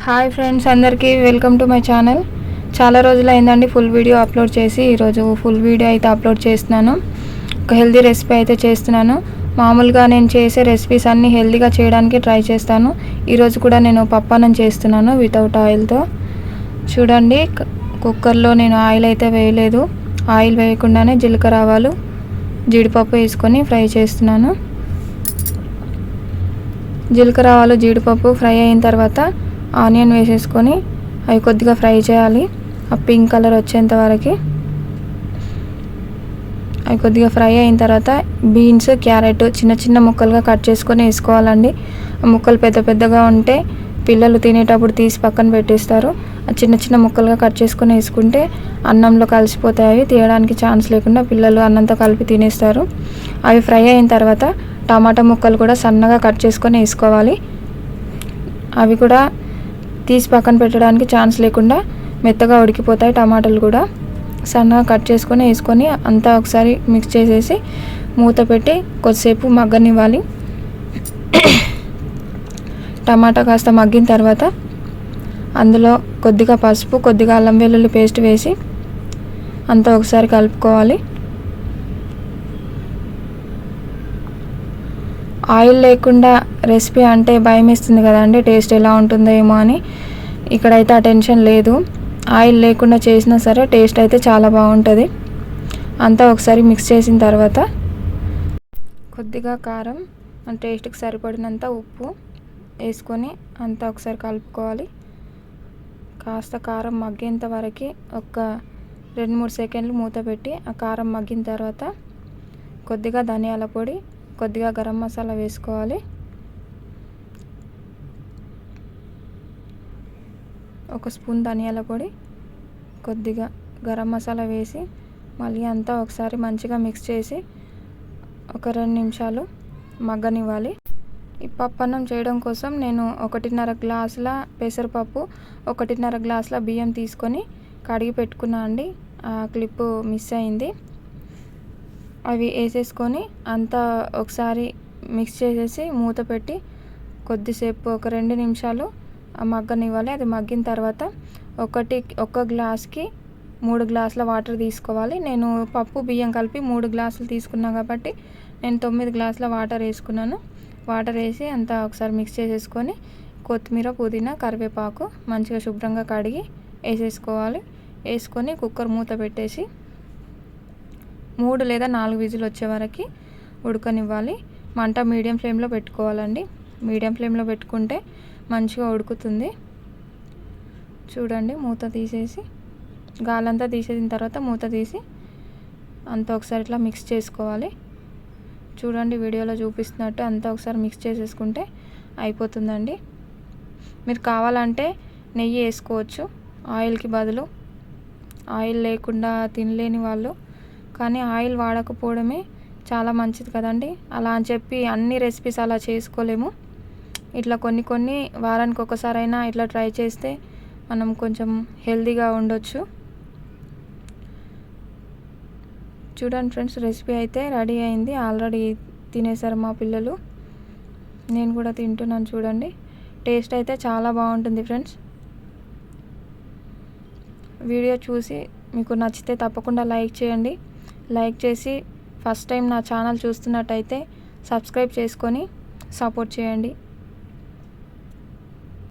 Hi friends అందరికీ welcome to my channel. చాలా రోజులు అయిందండి ఫుల్ వీడియో అప్లోడ్ చేసి ఈరోజు ఫుల్ వీడియో అయితే అప్లోడ్ చేస్తున్నాను. ఒక హెల్దీ రెసిపీ అయితే చేస్తున్నాను. మామూలుగా నేను చేసే రెసిపీస్ అన్నీ హెల్దీగా చేయడానికి ట్రై చేస్తాను. ఈరోజు కూడా నేను పప్పానం చేస్తున్నాను వితౌట్ ఆయిల్తో. చూడండి కుక్కర్లో నేను ఆయిల్ అయితే వేయలేదు. ఆయిల్ వేయకుండానే జీలకర్ర ఆవాలు జీడిపప్పు వేసుకొని ఫ్రై చేస్తున్నాను. జీలకర్ర ఆవాలు జీడిపప్పు ఫ్రై అయిన తర్వాత ఆనియన్ వేసేసుకొని అవి కొద్దిగా ఫ్రై చేయాలి. ఆ పింక్ కలర్ వచ్చేంత వరకు. అవి కొద్దిగా ఫ్రై అయిన తర్వాత బీన్స్ క్యారెట్ చిన్న చిన్న ముక్కలుగా కట్ చేసుకొని వేసుకోవాలండి. ఆ ముక్కలు పెద్ద పెద్దగా ఉంటే పిల్లలు తినేటప్పుడు తీసి పక్కన పెట్టేస్తారు. ఆ చిన్న చిన్న ముక్కలుగా కట్ చేసుకొని వేసుకుంటే అన్నంలో కలిసిపోతాయి. అవి తీయడానికి ఛాన్స్ లేకుండా పిల్లలు అన్నంతో కలిపి తినేస్తారు. అవి ఫ్రై అయిన తర్వాత టమాటా ముక్కలు కూడా సన్నగా కట్ చేసుకొని వేసుకోవాలి. అవి కూడా తీసి పక్కన పెట్టడానికి ఛాన్స్ లేకుండా మెత్తగా ఉడికిపోతాయి టమాటాలు కూడా. సన్నగా కట్ చేసుకొని వేసుకొని అంతా ఒకసారి మిక్స్ చేసేసి మూత పెట్టి కొద్దిసేపు మగ్గనివ్వాలి. టమాటా కాస్త మగ్గిన తర్వాత అందులో కొద్దిగా పసుపు కొద్దిగా అల్లం వెల్లుల్లి పేస్ట్ వేసి అంతా ఒకసారి కలుపుకోవాలి. ఆయిల్ లేకుండా రెసిపీ అంటే భయం వేస్తుంది కదండి టేస్ట్ ఎలా ఉంటుందో ఏమో అని. ఇక్కడైతే ఆ టెన్షన్ లేదు. ఆయిల్ లేకుండా చేసినా సరే టేస్ట్ అయితే చాలా బాగుంటుంది. అంతా ఒకసారి మిక్స్ చేసిన తర్వాత కొద్దిగా కారం మన టేస్ట్కి సరిపడినంత ఉప్పు వేసుకొని అంతా ఒకసారి కలుపుకోవాలి. కాస్త కారం మగ్గేంత వరకు ఒక రెండు మూడు సెకండ్లు మూత పెట్టి ఆ కారం మగ్గిన తర్వాత కొద్దిగా ధనియాల పొడి కొద్దిగా గరం మసాలా వేసుకోవాలి. ఒక స్పూన్ ధనియాల పొడి కొద్దిగా గరం మసాలా వేసి మళ్ళీ అంతా ఒకసారి మంచిగా మిక్స్ చేసి ఒక రెండు నిమిషాలు మగ్గనివ్వాలి. ఈ పప్పన్నం చేయడం కోసం నేను ఒకటిన్నర గ్లాసుల పెసరపప్పు ఒకటిన్నర గ్లాసుల బియ్యం తీసుకొని కడిగి పెట్టుకున్నా అండి. ఆ క్లిప్ మిస్ అయింది. అవి వేసేసుకొని అంతా ఒకసారి మిక్స్ చేసేసి మూత పెట్టి కొద్దిసేపు ఒక రెండు నిమిషాలు ఆ మగ్గనివ్వాలి. అది మగ్గిన తర్వాత ఒకటి ఒక గ్లాస్కి మూడు గ్లాసుల వాటర్ తీసుకోవాలి. నేను పప్పు బియ్యం కలిపి మూడు గ్లాసులు తీసుకున్నా కాబట్టి నేను తొమ్మిది గ్లాసుల వాటర్ వేసుకున్నాను. వాటర్ వేసి అంతా ఒకసారి మిక్స్ చేసేసుకొని కొత్తిమీర పుదీనా కరివేపాకు మంచిగా శుభ్రంగా కడిగి వేసేసుకోవాలి. వేసుకొని కుక్కర్ మూత పెట్టేసి మూడు లేదా నాలుగు విజిల్ వచ్చే వరకు ఉడకనివ్వాలి. మంట మీడియం ఫ్లేమ్లో పెట్టుకోవాలండి. మీడియం ఫ్లేమ్లో పెట్టుకుంటే మంచిగా ఉడుకుతుంది. చూడండి మూత తీసేసి గాలంతా తీసేసిన తర్వాత మూత తీసి అంతా ఒకసారి ఇట్లా మిక్స్ చేసుకోవాలి. చూడండి వీడియోలో చూపిస్తున్నట్టు అంతా ఒకసారి మిక్స్ చేసేసుకుంటే అయిపోతుందండి. మీరు కావాలంటే నెయ్యి వేసుకోవచ్చు. ఆయిల్కి బదులు ఆయిల్ లేకుండా తినలేని వాళ్ళు కానీ ఆయిల్ వాడకపోవడమే చాలా మంచిది కదండి. అలా అని చెప్పి అన్ని రెసిపీస్ అలా చేసుకోలేము. ఇట్లా కొన్ని కొన్ని వారానికి ఒకసారైనా ఇట్లా ట్రై చేస్తే మనం కొంచెం హెల్దీగా ఉండొచ్చు. చూడండి ఫ్రెండ్స్ రెసిపీ అయితే రెడీ అయింది. ఆల్రెడీ తినేసారు మా పిల్లలు. నేను కూడా తింటున్నాను చూడండి. టేస్ట్ అయితే చాలా బాగుంటుంది ఫ్రెండ్స్. వీడియో చూసి మీకు నచ్చితే తప్పకుండా లైక్ చేయండి. లైక్ చేసి ఫస్ట్ టైం నా ఛానల్ చూస్తున్నట్టయితే సబ్స్క్రైబ్ చేసుకొని సపోర్ట్ చేయండి.